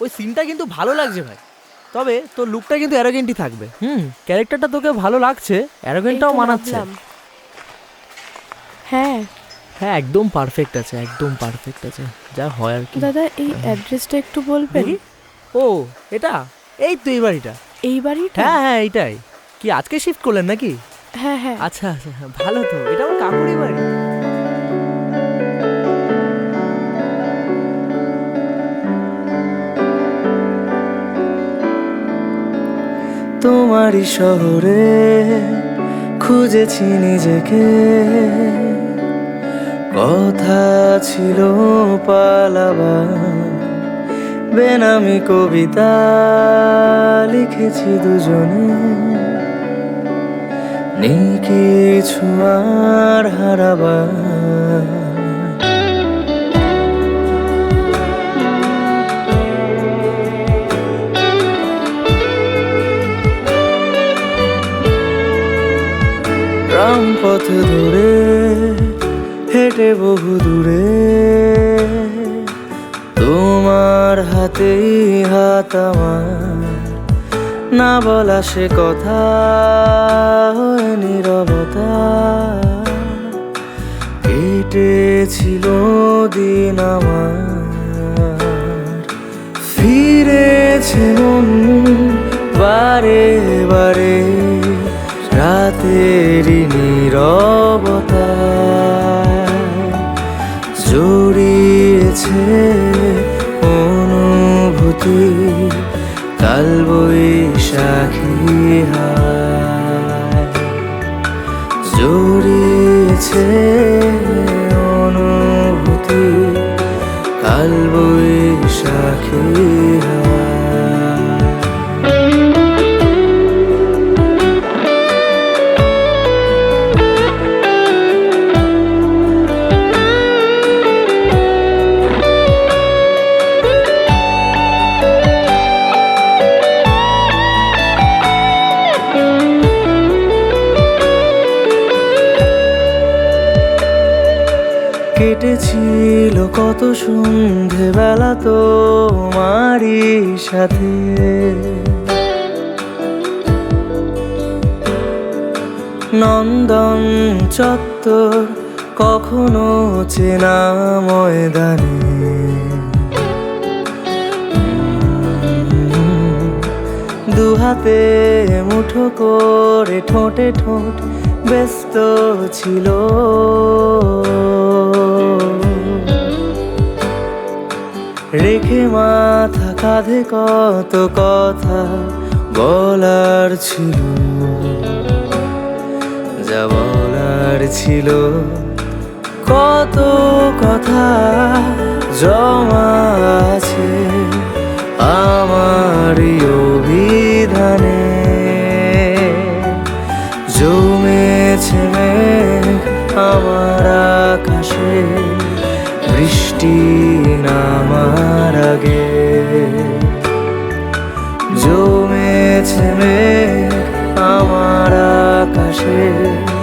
ওই সিনটা কিন্তু ভালো লাগছে ভাই। তবে তোর লুকটা কিন্তু অ্যারোগেন্টই থাকবে। হুম। ক্যারেক্টারটা তোকে ভালো লাগছে অ্যারোগেন্টটাও মানাচ্ছে। হ্যাঁ। হ্যাঁ একদম পারফেক্ট আছে একদম পারফেক্ট আছে। যা হয় আর কি। দাদা এই অ্যাড্রেসটা একটু বলবেন? ও এটা? এই তো এই বাড়িটা। এই বাড়িটা? হ্যাঁ হ্যাঁ এইটাই। কি আজকে শিফট করলেন নাকি? হ্যাঁ হ্যাঁ। আচ্ছা আচ্ছা ভালো তো। এটা আমার কাকুরই বাড়ি। তোমারই শহরে খুঁজেছি নিজেকে। কথা ছিল পালাবা, বেনামি কবিতা লিখেছি দুজনে। নেই কিছু আর হারাবা রামপথ ধরে হেঁটে বহু দূরে। তোমার হাতেই হাত আমার, না বলা সে কথা নীরবতা। কেটেছিল দিন আমার, ফিরেছে মন জড়িয়েছে অনুভূতি কাল বৈশাখী জড়িয়েছে অনুভূতি কাল বৈশাখী কেটেছিল কত সন্ধে বেলা তোমারই সাথে। নন্দন চত্বর কখনো চেনা ময়দানে। দুহাতে মুঠো করে ঠোঁটে ঠোঁট ব্যস্ত ছিল। রেখে মাথা কাঁধে কত কথা বলার ছিল। যা বলার ছিল কত কথা জমা fair.